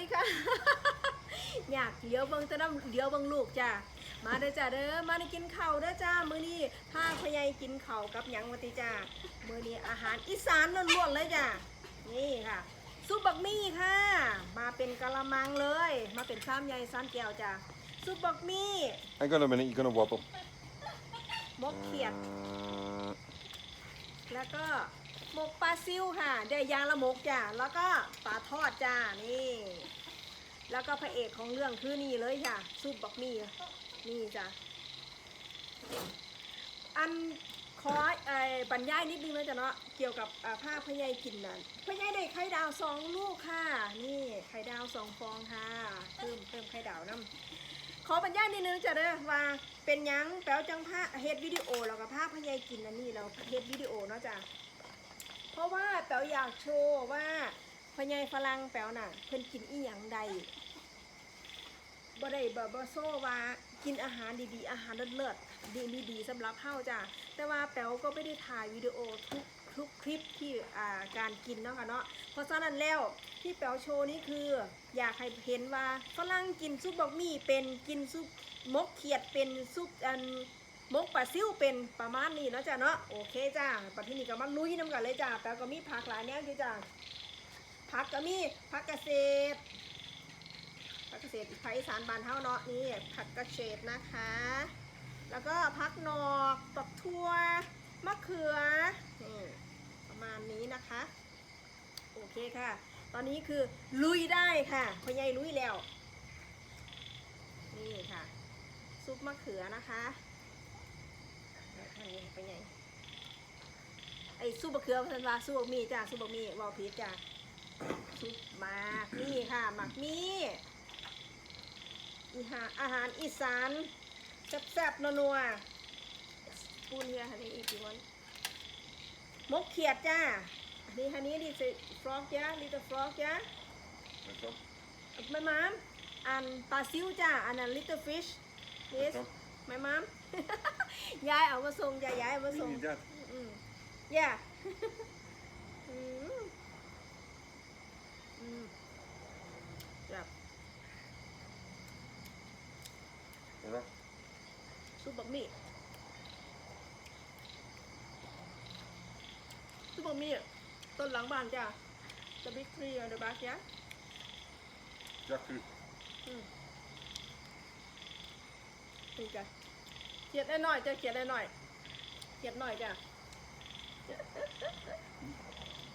ดีค่ะ อยากเดี๋ยวเบิ่งแตะน้ำเดี๋ยวเบิ่งลูกจ้ามาเด้อจ้าเด้อมาได้กินข้าวเด้อจ้ามื้อนี้พาพยายกินข้าวกับหยังวะติจ้ามื้อนี้อาหารอีสานล้วนๆเลยจ้านี่ค่ะซุปบักมี่ค่ะ มาเป็นกะละมังเลย มาเป็นซ้ำใหญ่ซ้ำแก้วจ้าซุปบักมี่ Hang on a minute, you're going to wobble. มกเขียด Uh, แล้วก็ หมกปลาซิวค่ะได้ยางละหมกจ้าแล้วก็ปลาทอดจ้านี่ แล้วก็พระเอกของเรื่องคือนี่เลยค่ะซุปบักมี่นี่จ้ะอันขอไอ้บรรยายนิดนึงนะจ๊ะเนาะเกี่ยวกับอ่าผ้าพญายกินนั่นพญายได้ไข่ดาวสองลูกค่ะ นี่ไข่ดาวสองฟองค่ะเพิ่มเพิ่มไข่ดาวน้ำขอบรรยายนิดนึงจ้ะเด้อว่าเป็นยังแปลวจังผ้าเฮ็ดวิดีโอแล้วก็ผ้าพญายกินอันนี้เราเฮ็ดวิดีโอเนาะจ้ะ ราะว่าแปลวอยากโชว์ว่าพญายฝรั่งแปลวน่ะเพิ่นกินอีหยังใดบ่ได้บ่บ่โซว่ากินอาหารดีๆ อาหารเลิศๆดีดีดีสำหรับเฮาจ้ะแต่ว่าแป๋วก็ไม่ได้ถ่ายวิดีโอทุกทุกคลิปที่อ่าการกินเนาะค่ะเนาะเพราะฉะนั้นแล้วที่แป๋วโชว์นี่คือ อยากให้เห็นว่าฝรั่งกินซุปบักมี่เป็นกินซุปมกเขียดเป็นซุปอัน มกปลาซิ่วเป็นประมาณนี้เนาะจ้ะเนาะโอเคจ้าปัจจุบันก็มาลุยน้ำกันเลยจ้าแป๋วก็มีผักหลายแนวอยู่จ้าผักก็มีผักเกษตรผักเกษตรภาคอีสานบ้านเฮาเนาะนี่ผักกระเฉดนะคะ แล้วก็พักนอกปักทั่วมะเขือนี่ประมาณนี้นะคะ โอเคค่ะ ตอนนี้คือลุยได้ค่ะพ่อใหญ่ลุยแล้ว นี่ค่ะ ซุปมะเขือนะคะ ทางนี้ไปไงไอ้ซุปมะเขือพันวาซุปบะหมี่จ้าซุปบะหมี่วอลพีชจ้าซุปหมากนี่ค่ะหมักมี่อาหารอาหารอีสานแซ่บๆนัวๆปูนเฮียฮันนี่อีกทีวันมกเขียดจ้าอันนี้ฮันนี้ดิสฟรอกจ้าลิตฟรอกจ้า that's all. ไม่มามอันปลาซิวจ้าอันนั้นลิตเฟิช yes That's all. ไม่มาม ยายเอามาส่งยายยายเอามา Me ส่ง and your dad. อืม yeah อืมอืมแบบ All right. ซุปบักมี่ซุปบักมี่ต้นหลังบ้านจ้ะ The big tree on the back จ้ะ Jackfruit. นี่จ้ะ เขียดได้หน่อยจะเขียดได้หน่อย เขียดหน่อยจ้ะ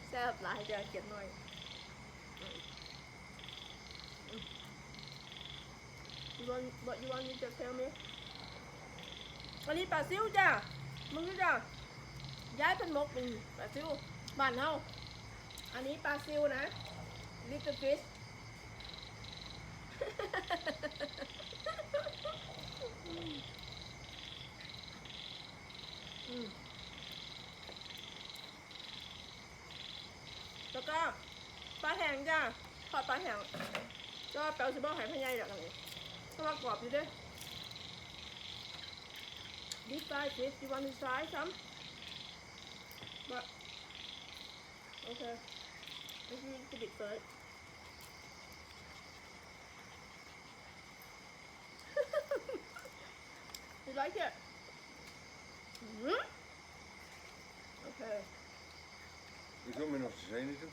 แซ่บหลายจ้ะเขียดหน่อยอืมอืม You want what you want me to tell me อันนี้ปลาซิวจ้ะมึงจ้ะย้ายเป็นมกหนึ่งปลาซิวบ้านเฮาอันนี้ปลาซิวนะ little fish อื ปลาแห้งจ้ะทอดปลาแห้งก็แปลวสิบอกให้พะยายดอกอันนี้เพราะว่ากรอบอยู่เด้อ Deep fried fish, you want to try some? But, okay. Let's use the bit first. you like it? hmm Okay. You told me not to say anything.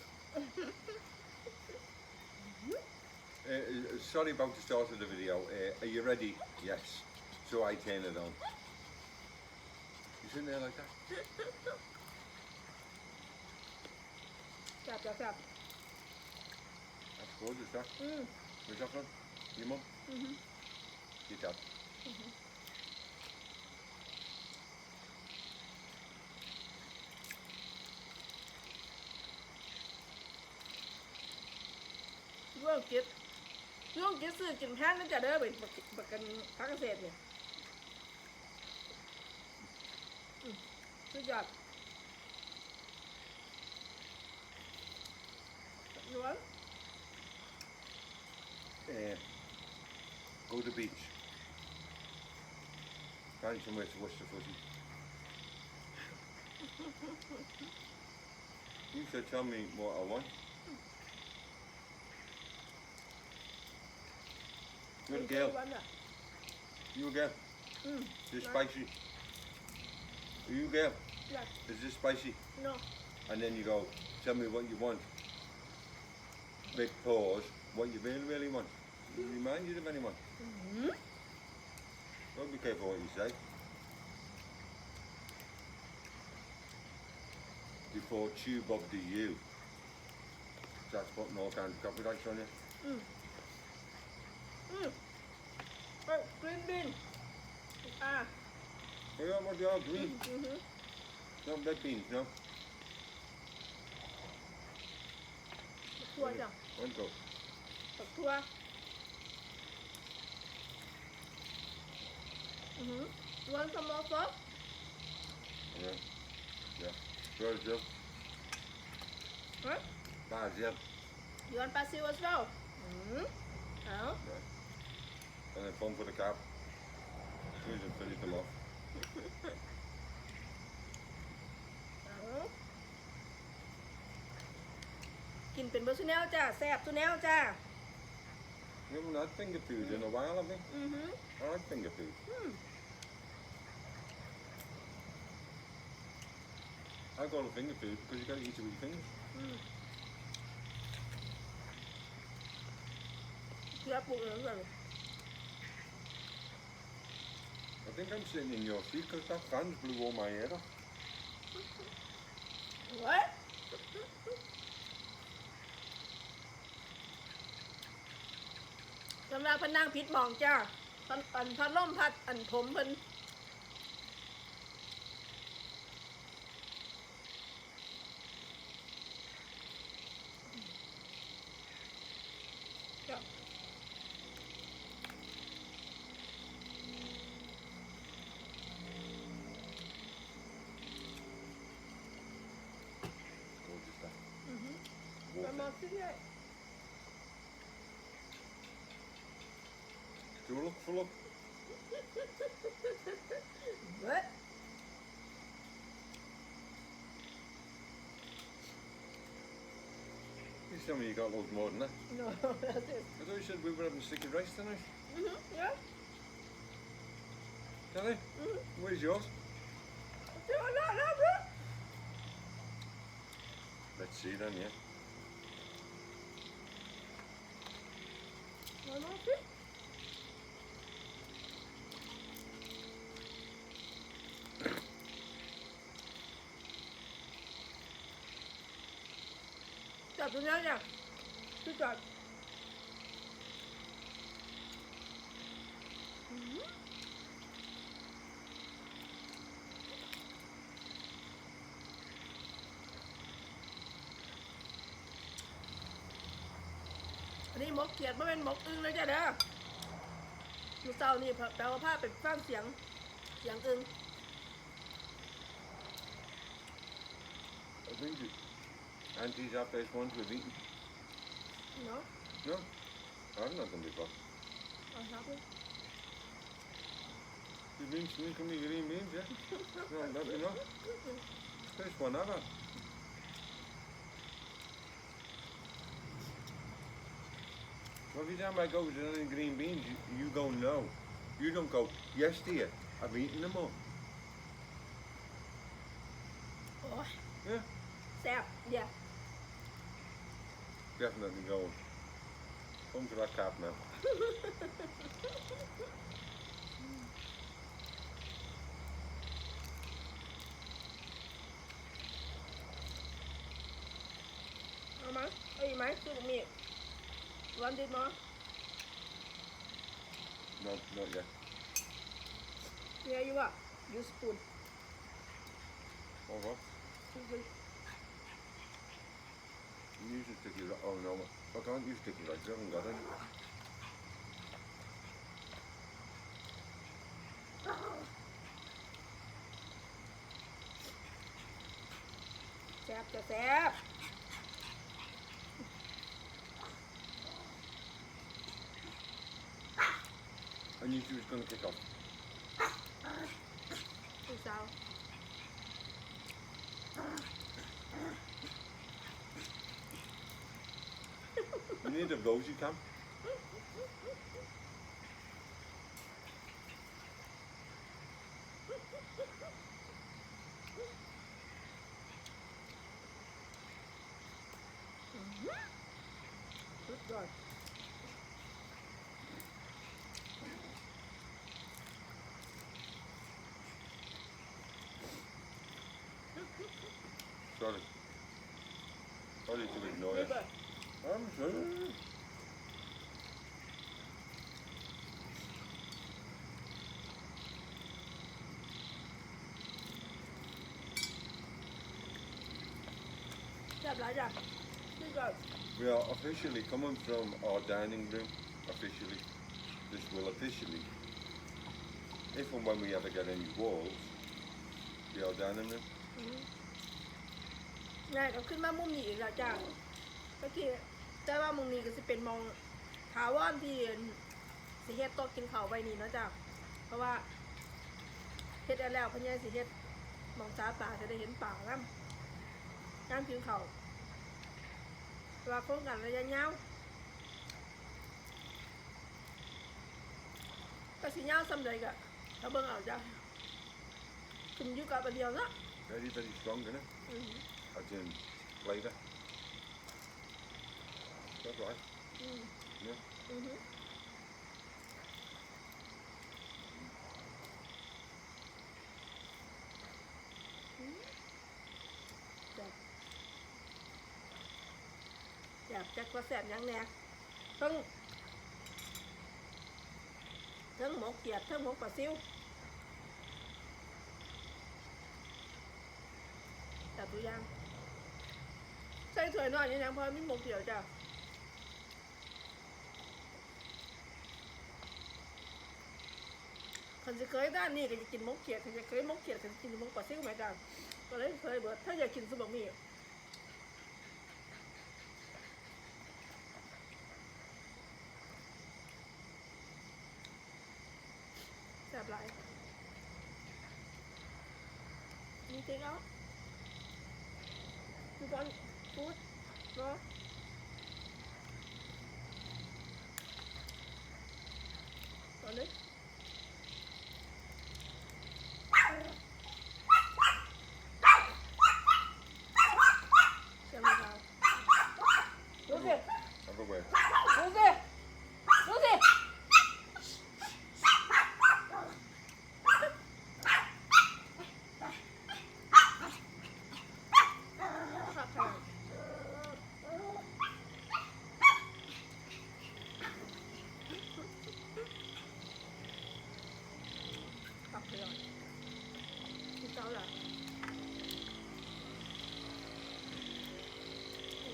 Uh, uh, sorry about the start of the video. Uh, are you ready? Yes. So I turn it on. You sitting there like that? Stop, stop, stop. That's good, is that? Mm. Where's that from? Your mum? Mm-hmm. Your dad? You want to get, you want to get ซื้อกินแพงนั่นจะเด้อไปบักกันพักเกษตรเนี่ยอืมสุดยอดyou want Uh, go to the beach. Find somewhere to watch the footy. you should tell me what I want. Good girl. You a Mm. Is it spicy? You a girl? Is this spicy? No. And then you go, tell me what you want. Big pause. What you really, really want. Remind you of anyone. Mm -hmm. Be careful what you say. Before tube of the you. That's putting all kinds of copyrights on you. Mm. มอืมเฮ้ยกรีนบินอ่า Oh yeah, what they are อื green. มอือหือ Not red beans, no. ทั่วจ้ะ One go. ปักทั่วอือหือวันสมอฟ Yeah. Yeah. Brazil. ฮะ Brazil. you want basil as well อืมเอา Right. And then one for the cap. Squeeze and finish them off. เอากินเป็นเบอร์ซูแนลจ้ะแซ่บซูแนลจ้ะ We haven't had finger food in a while, have we? อือหือ I like finger food. อืม I call it finger food because you got to eat it with your fingers. อืมเกลือปรุงเหลืองเลย I think I'm sitting in your seat because that fan blew all my hair off. เฮ้ยสำหรับเพนนางพิษหมองจ้าพันอันพัดล่มพัดอันผมเพิ่นจ้ะ Gorgeous that. อือหือ Water. ประมาณที่เนี่ย Do a look for look. เฮ้ย You tell me you got loads more than that. no that's it I thought you said we were having sticky rice tonight. อือหือ yeah Kelly, อือหือ where's yours? เจ้าหน้าหน้าเพื่อน Let's see then, yeah. มามาสิจับตรงนี้จ้ะพี่จับอืมอันนี้หมกเขียดไม่เป็นหมกอึ้งเลยจ้ะเด้อลูกเต้านี่แปลว่าผ้าเป็นฟังเสียง เสียงอึ้ง I think you, Auntie's our best ones we've eaten. เนาะ No, I haven't had them before. เอาครับพี่ You've been sneaking me green beans, yeah? no, that, you know. First one ever. every time I go to another green beans, you, you go no. You don't go, yes dear, I've eaten them all. Oh. Yeah. So, yeah. Definitely going. Come to that cab now. Mama, are you my soup meat? อาอีกไหมซื้อมีดวันดิดมั้ง No, not yet. เนี่ยอยู่อะยูสปูน Oh, what? Use a sticky rice. Oh no, I can't use sticky rice. I haven't got any. แซ่บ YouTube's going to kick off. Peace out. you need a rosy cam. Good God. Sorry to ignore ไม่ you. เปิด I'm sorry. แซ่บหลายอย่างนี่ก็ We are officially coming from our dining room. Officially. This will officially. If and when we ever get any walls, be our dining room. อืม ง่ายก็ขึ้นมามุมนี้อีกแล้วจ้าเมื่อกี้แต่ว่ามุมนี้ก็จะเป็นมองถาวรที่สิเฮ็ดโต๊ะกินข้าวไว้นี่เนาะจ้าเพราะว่าเฮ็ดได้แล้วเพ่อใหญ่สิเฮ็ดหมองสาปลาจะได้เห็นป่าน้ำการกินข้าวแต่ว่าโครงการระยะยาวก็สิยาวสำเร็จก็ถ้าเบิ่งเอาจ้าขึ้นอยู่กับอันเดียวเนาะ Very, very strong, isn't it? อืม As in flavour. That's right. อืม Yeah. อือฮึอืมแซ่บแซ่บจักว่าแซ่บห ยังแหน่เทั้งเทั้งหมกเกียหน่อย่างใส่ถ้วยน้อยยังยังพอมีหมกเขียวจ้ะคันจะเคยด้านนี้ก็จะกินมกเขียดคันจะเคยมกเขียดก็จะกินมกปลาซิ่วไหมจ้ะก็เลยเคยเบิดถ้าอยากกินซุปบะหมี่แซ่บหลายนี่จริงเอาทุกคนฟูดเนาะตอนนี้ Xem đi vào. Lucy, Have a word. Lucy, Lucy. Khắp rồi. Khắp rồi. Đi sao là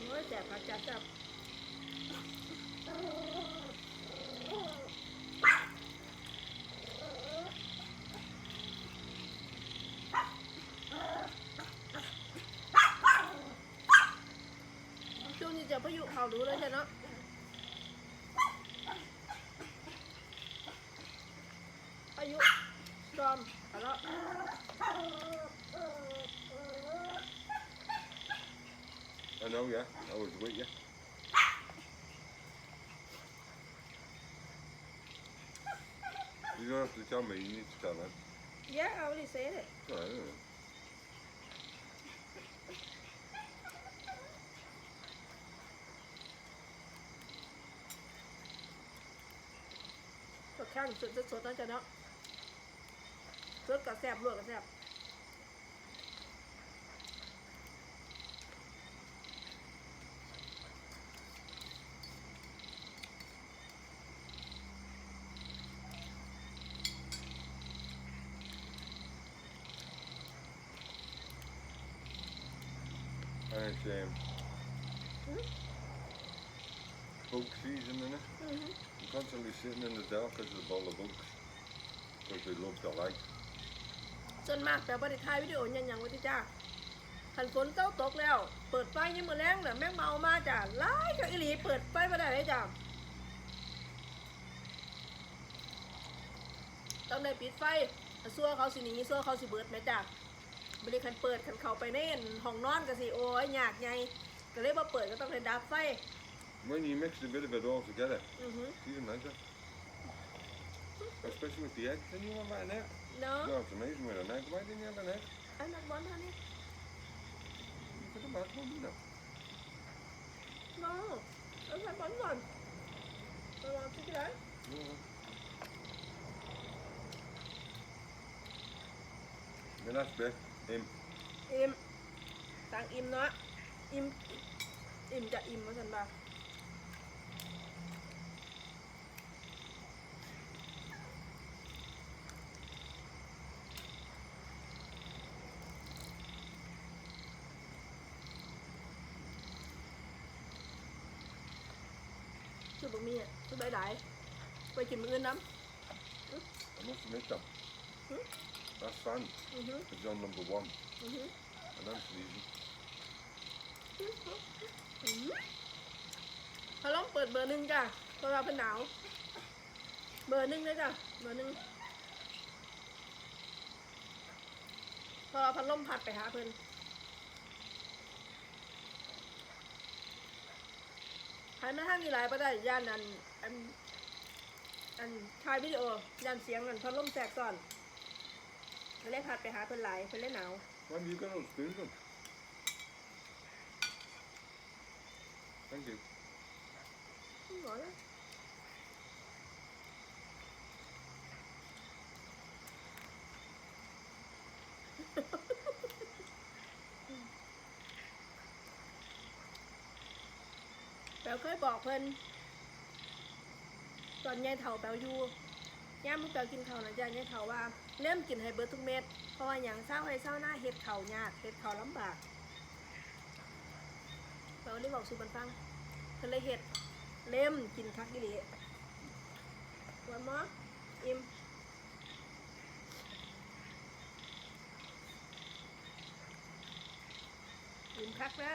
โอ้ยแสบผักจัดจับช่วงนี้จะพายุเขารู้แล้วใช่เนาะพายุรอมเอาละ I know, yeah. I was with you. You don't have to tell me, you need to tell them. Yeah, I already said it. No, I don't know. สดข้างสดสดๆนั่นจะเนาะสดกับแซ่บลวกกับแซ่บ And it's um, Hmm? bug season, isn't it? อือฮึ I'm constantly sitting in the dark because of all the bugs. Because they love the light. ส่วนมากแต่บริทายวิดีโอยังยังไว้ที่จ้าขันฝนเต้าตกแล้ว เปิดไฟยังมือแรงน่ะแม่งเมามาจ้ะไล่กับอีหลีเปิดไฟมาได้เลยจ้ะต้องได้ปิดไฟซัวเขาสิหนีซัวเขาสิเบิดไหมจ้ะ บริคันเปิดคันเขาไปในห้องนอนก็สิโอ้ยยากไงก็เลยมาเปิดก็ต้องได้ดับไฟ When you mix a bit of it all together, อือฮึ it's even nicer. Especially with the egg. Didn't you have an egg? เนาะ No, it's amazing with an egg. Why didn't you have an egg? อันนั้นบอลท่านี้ You could have had one, you know. เนาะเอาใส่บอลก่อนเอาลองคิดได้ Men that's best. Him. อิมต่างอิมเนาะอิมอิมจะอิมว่าสันบ่าสุดบะหมี่อะสุดหลายๆไปกินมื้ออื่นน้ I must admit that. Hmm? That's fun. ำ อือฮึ It's on number one. อือฮึ And that's easy. อือฮึเขาลองเปิดเบอร์หนึ่งจ้ะเพราะว่าเป็นหนาว เบอร์หนึ่งเลยจ้ะ เบอร์หนึ่งเพอพัดลมพัดไปหาเพิ่นหันมาทางนี้หลายประได้ย่านนั้นอัน อันถ่ายวิดีโอย่านเสียงนั่นพัดลมแสกก่อน ก็เลยพัดไปหาเพิ่นหลายเพิ่นเลยหนาว When have you got all spoons on? Thank you. หมอแล้วแปวเคยบอกเพิ่นตอนยายเฒ่าแปวอยู่ย่ามมึงแปวกินข้าวนะจ้ะยายเฒ่าว่า เริ่มกินให้เบิดทุกเม็ดเพราะว่าอย่างเศร้าให้เศร้าหน้าเฮ็ดข้ายากเฮ็ดข้าลำบากแปวเลยบอกสู่บันฟังเพิ่นเลยเฮ็ดเล่มกินคักอีหลีวันมออิ่มอิ่มคักนะ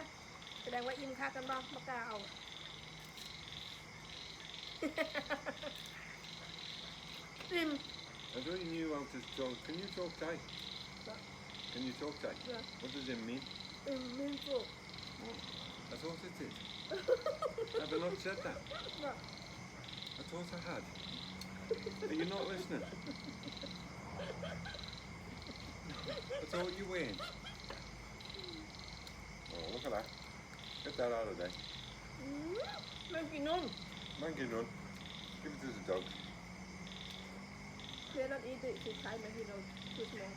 แสดงว่าอิ่มคักกันบ้างมากาเอาอิ่ม I thought you knew how to talk. Can you talk Thai? Yeah. Can you talk Thai? Yeah. What does it mean? It means so. I thought it did. Have I not said that? No. I thought I had. Are you not listening? I thought you weren't. Oh, look at that. Get that out of there. Mm-hmm. Monkey none. Monkey none. Give it to the dogs. เพื่อนนั่นอีติสุดท้ายไหมที่เราสุดมอง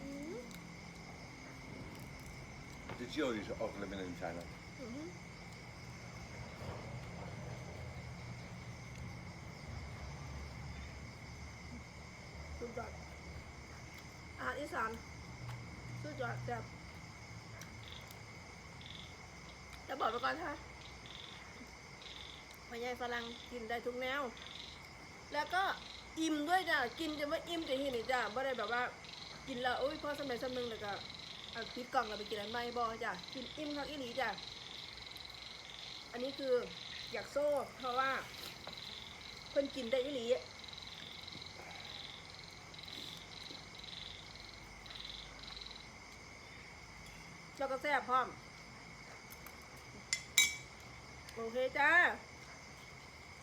อืม Did you always of living in Thailand? อือหือสุดยอดอาหารอีสานสุดยอดแบบจะบอกไปก่อนค่ะ พ่อใหญ่ฝรั่งกินได้ทุกแนว แล้วก็อิ่มด้วยจ้ะกินจะไม่อิ่มจะหินี่จ้ะไม่ได้แบบว่ากินแล้วโอ้ยพอสมัยสำนึงแล้วก็เอาปิดกล่องแล้วไปกินอันใหม่บอจ้ะกินอิ่มคักอีหลีจ้ะอันนี้คืออยากโซ่เพราะว่าเพิ่นกินได้อีหลีแล้วก็แซ่บพร้อม โอเคจ้า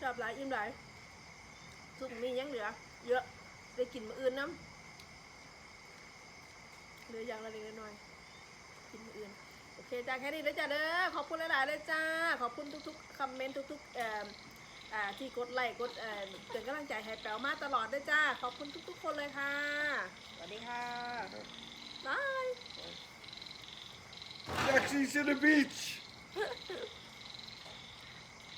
ชอบหลายอิ่มหลายสุกมียังเหลือ เยอะได้กินมื้ออื่นน้ำเหลืออย่างละเล็กละน้อยกินมื้ออื่นโอเคจ้าแค่นี้เลยจ้าเด้อขอบคุณหลายๆเลยจ้าขอบคุณทุกๆคอมเมนต์ทุกๆเอ่ออ่าที่กดไลค์กดเอ่อเป็นกำลังใจให้แป๋วมาตลอดด้วยจ้าขอบคุณทุก ๆ คนเลยค่ะสวัสดีค่ะบาย Taxi to the beach!